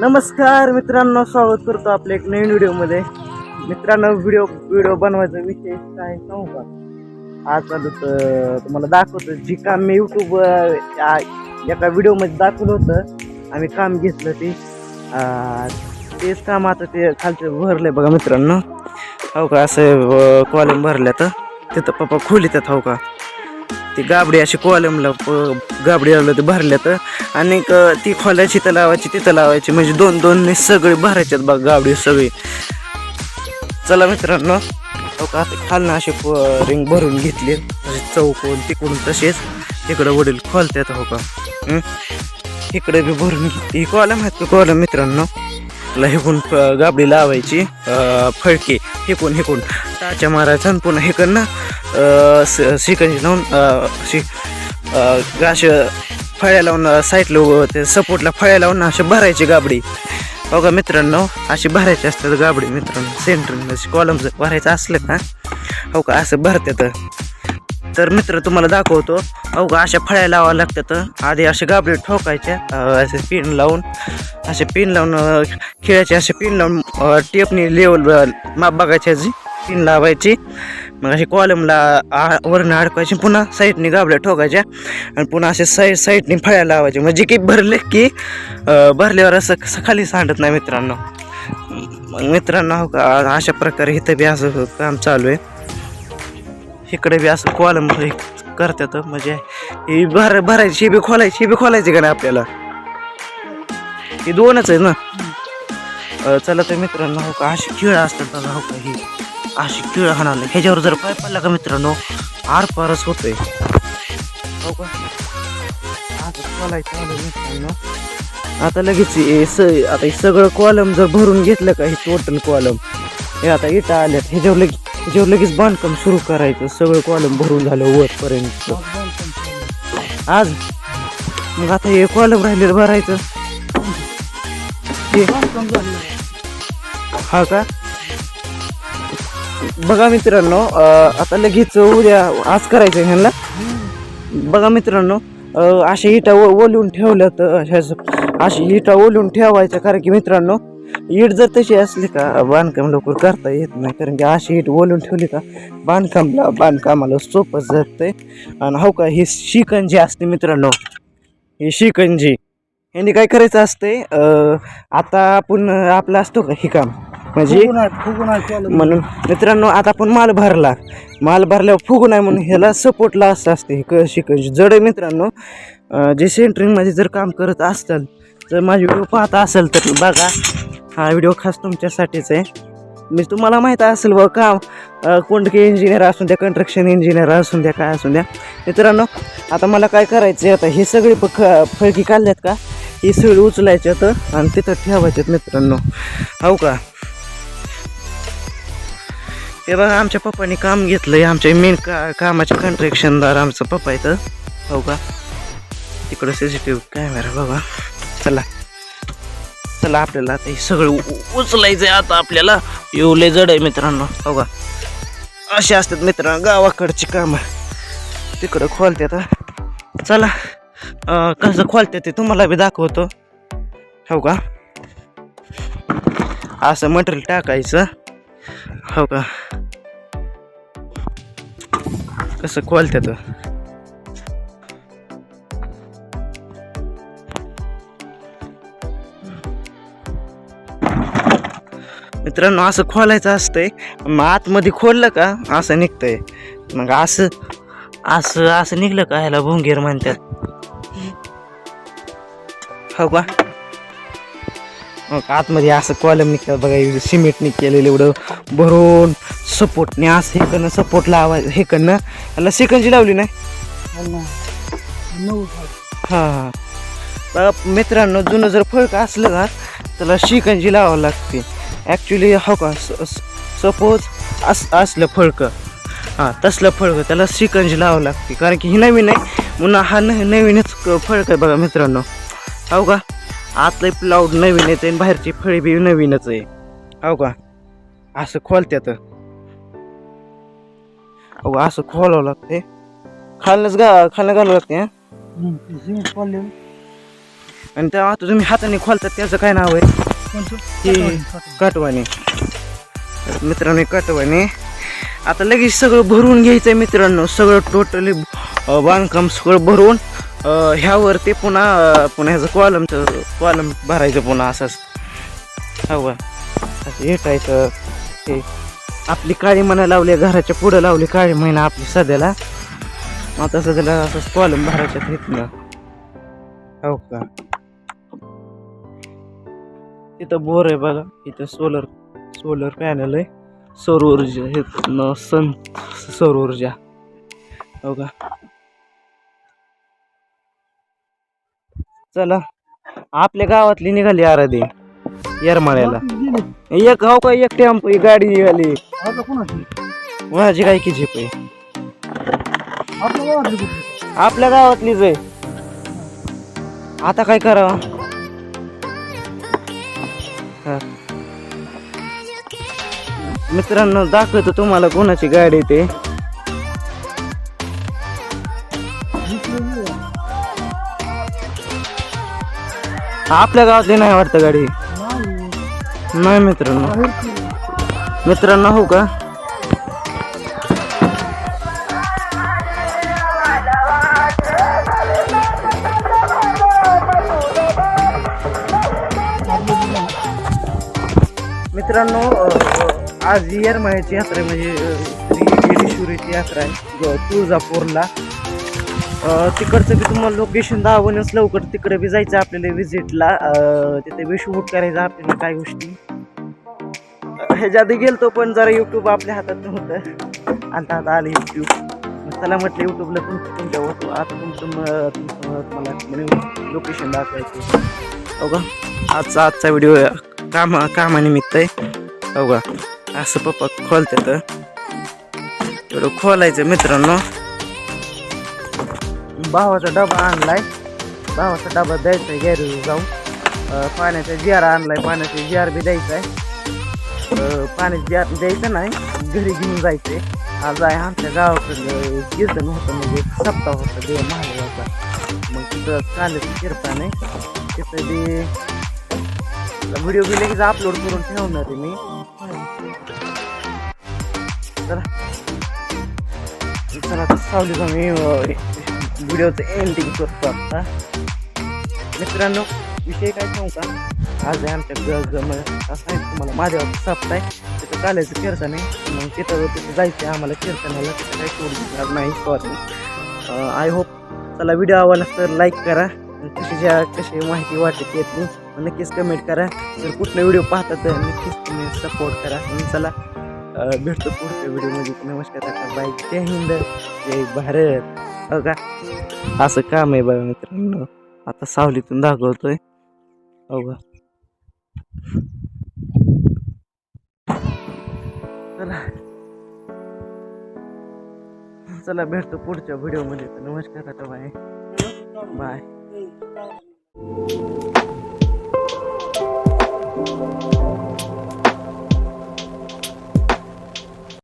नमस्कार मित्रांनो स्वागत करतो आपल्या एक नवीन व्हिडिओमध्ये. मित्रांनो व्हिडिओ व्हिडिओ बनवायचा विषय काय सांगू का? आज तर तुम्हाला दाखवतो जी काम मी यूट्यूब एका व्हिडिओमध्ये दाखवलं होतं आम्ही काम घेतलं ते. तेच काम आता ते खालचं भरलंय बघा मित्रांनो. हो का असं कॉलम भरल्या तर तिथं पप्पा खोली त्यात हो का? ती गाबडी अशी कॉलमला गाबडी आलं ते भरल्यात. आणि ती खोलायची तर लावायची तिथं लावायची. म्हणजे दोन दोन सगळे भरायच्यात बघ गाबडी सगळी. चला मित्रांनो हो का खालनं असे रिंग भरून घेतले. म्हणजे चौकोन तिकडून तसेच तिकडं वडील खोलतात हो का? इकडे बी भरून घेतली. ही कॉलम आहेत का कॉलम मित्रांनो? हेकून फ- गाबडी लावायची फळके हेकून हेकून. टाच्या मारायचा आणि पुन्हा हेकडनं शिकंजी लावून अं, शि अं, फळ्या लावून साईडला ते सपोर्टला फळ्या लावून असे भरायची गाबडी. हो बघा मित्रांनो? अशी भरायची असतात गाबडी मित्रांनो. सेंटर कॉलम जर भरायचं असलं ना हो का असं भरतात. तर मित्र तुम्हाला दाखवतो अहो का अशा फळ्या लावाव्या लागतात आधी असे गाबडे ठोकायच्या असे पिन लावून असे पिन लावून खेळायचे असे पिन लावून टेपनी लेवल माप बघायची अशी पिन लावायची. मग अशी कॉलमला वरनं अडकायची पुन्हा साईडने गाबड्या ठोकायच्या आणि पुन्हा असे साईड साईडने फळ्या लावायचे म्हणजे की भरले की भरल्यावर असं खाली सांडत नाही मित्रांनो. मग मित्रांनो हो का अशा प्रकारे इथं बी असं काम चालू आहे. इकडे बी असं कॉलम करतात म्हणजे ही भर भरायची ही बी खोलायची ही बी खोलायची का नाही आपल्याला? ही दोनच आहे ना? चला तर मित्रांनो हो का? अशी खेळ असतात बघा हो का ही? अशी खेळ हाणाले ह्याच्यावर जर पाय पडला का मित्रांनो आर पारच होतंय. हो का? खोलायचं मित्रांनो. आता लगेच स आता हे सगळं कॉलम जर भरून घेतलं का हे टोटल कॉलम हे आता इटा आल्यात. ह्याच्यावर लगेच त्याच्यावर लगेच बांधकाम सुरू करायचं. सगळं कॉलम भरून झालं वरपर्यंत. आज मग आता हे कॉलम राहिलेलं भरायचं. हा. का? बघा मित्रांनो आता लगेच उद्या आज करायचं ह्यांना. बघा मित्रांनो अशा इटा ओलून ठेवल्या तर अशी इटा ओलून ठेवायच्या कारण की मित्रांनो इट जर तशी असली का बांधकाम लवकर करता येत नाही. कारण की अशी इट ओलून ठेवली का बांधकामला बांधकामाला सोपं जातंय. आणि हो का ही शिकंजी असते मित्रांनो. ही शिकंजी. ह्यांनी काय करायचं असते आता आपण आपलं असतो का हे काम? म्हणजे म्हणून. मित्रांनो आता आपण माल भरला. माल भरल्यावर फुगू नाही म्हणून ह्याला सपोर्टला असं असते हे क शिकायची जड आहे मित्रांनो. जे सेंटरिंगमध्ये जर काम करत असताल तर माझी व्हिडिओ पाहता असेल तर बघा हा व्हिडिओ खास तुमच्यासाठीच आहे. मी तुम्हाला माहीत असेल व काम कोणते इंजिनियर असून द्या कन्स्ट्रक्शन इंजिनियर असून द्या काय असून द्या. मित्रांनो आता मला काय करायचं आहे आता हे सगळे प ख फळकी काढल्यात का? ही सगळी उचलायची तर आणि तिथं ठेवायच्यात मित्रांनो. हो का? हे बघा आमच्या पप्पानी काम घेतलंय आमच्या मेन का कामाचे कंट्रॅक्शनदार आमचं पप्पा इथं. हो का? तिकडं C C T V camera बघा. चला. चला आपल्याला ते सगळं उचलायचं आहे उचलायचंय आता आपल्याला. येऊले जड आहे मित्रांनो हो का? असे असतात मित्रांनो गावाकडची कामं. तिकडं खोलतात चला कसं खोलतात ते तुम्हाला बी दाखवतो. हो का? असं मटेरियल टाकायचं. हो का? कसं खोलत्यात? मित्रांनो असं खोलायचं असतंय. मग आतमध्ये खोललं का असं निघतंय. मग असं असं असं निघलं का ह्याला भोंगेर म्हणतात. हो का? मग आतमध्ये असं कॉलम निघतात बघा एवढं सिमेंटने केलेलं एवढं भरून सपोर्टने असं हेकडनं सपोर्ट लावायचं हेकडनं याला सेकंडची लावली नाही? हां हां. बघा मित्रांनो जुनं जर फळक असलं ना त्याला शिकंजी लावावं लागते. ॲक्च्युली हो का सपोज अस असलं फळकं हां तसलं फळकं त्याला शिकंजी लावावं लागते कारण की ही नवीन आहे म्हणून हा न नवीनच क- फळक आहे बघा मित्रांनो हो का आतलं प्लाउड नवीन येते आणि बाहेरची फळी बी नवीनच आहे हो का असं खोलत्यात हो असं खोलावं लागते खालनंच गा खालनं घालावं लागते हं? आणि त्या आता तुम्ही हाताने खोलतात त्याचं काय नाव आहे ते तर मित्रांनो काटवाने आता लगेच सगळं भरून घ्यायचं आहे मित्रांनो. सगळं टोटली बांधकाम सगळं भरून ह्यावरती पुन्हा पुन्हा ह्याचं कॉलमचं कॉलम भरायचं पुन्हा असंच. हवं. हेटायचं हे आपली काळी म्हणा लावली घराच्या पुढं लावली काळी महिना आपली सध्याला. आता सध्याला असंच कॉलम भरायच्यात इथनं. हो का? इथं बोर आहे बघा. इथं सोलर सोलर पॅनल आहे. सौर ऊर्जा हे न सन सौर ऊर्जा हो का? चला. आपल्या गावातली निघाली आराधी. येरमाळ्याला. एक हो का एक टेम्पो गाडी निघाली. माझी काय की झेप आहे? आपल्या गावातलीच आहे. आता काय करावं? मित्रांनो दाखवतो तुम्हाला कोणाची गाडी ते. आपल्या गावातली नाही वाटतं गाडी. नाही मित्रांनो. मित्रांनो हो का? मित्रांनो आज येरमाळ्याची यात्रा म्हणजे येडेश्वरीची यात्रा आहे तुळजापूरला. तिकडचं बी तुम्हाला लोकेशन दाखवूनच लवकर तिकडे बी जायचं आपल्याला विजिटला तिथे बी शूट करायचं आपल्याला काय गोष्टी. अं, ह्याच्या आधी गेलतो पण जरा युट्यूब आपल्या हातात नव्हतं. आता आता आलं युट्यूब चला म्हटलं युट्यूबला तुमचं तुमच्या होतो आता तुमचं तुमचं तुम्हाला लोकेशन दाखवायचं हो का? आजचा आजचा व्हिडिओ कामा कामानिमित्त आहे. हो का असं पप्पा खोलतात तर. खोलायचं मित्रांनो. भावाचा डबा आणलाय. भावाचा डबा द्यायचा आहे गॅरेज जाऊन. पाण्याचा जार आणलाय पाण्याचा जार बी द्यायचा आहे. अं, पाण्याचा जार द्यायचं नाही घरी घेऊन जायचंय. आज आहे आमच्या गावाकडलं कीर्तन होतं म्हणजे सप्ताह होता देव महादेवाचा. मग तिथं कांद्याचं कीर्तन आहे. तिथं बी व्हिडिओ बी लगेच अपलोड करून ठेवणार आहे मी. चला. चला सावलीचा मी व्हिडिओचं एंडिंग करतो आता. मित्रांनो विषय काय सांगू का? आज आहे आमच्या असं आहे तुम्हाला माझ्यावर सप्त आहे. तिथं चालायचं कीर्तन आहे. मग तिथं तिथं जायचं आहे आम्हाला कीर्तनाला. तिथं काही सोडणार नाही सॉरी आय होप चला व्हिडिओ आवडला तर लाईक करा. कशाच्या कशी माहिती वाटते येत नक्कीच कमेंट करा. जर कुठला व्हिडिओ पाहता तर नक्कीच तुम्ही सपोर्ट करा. आणि चला भेटतो पुढच्या व्हिडिओमध्ये नमस्कार आता बाय. जय हिंद. जय भारत. हो का असं काम आहे बघा मित्रांनो. आता सावलीतून दाखवतोय. हो का चला. चला भेटतो पुढच्या व्हिडिओमध्ये तर नमस्कार आता बाय. बाय. Thank you.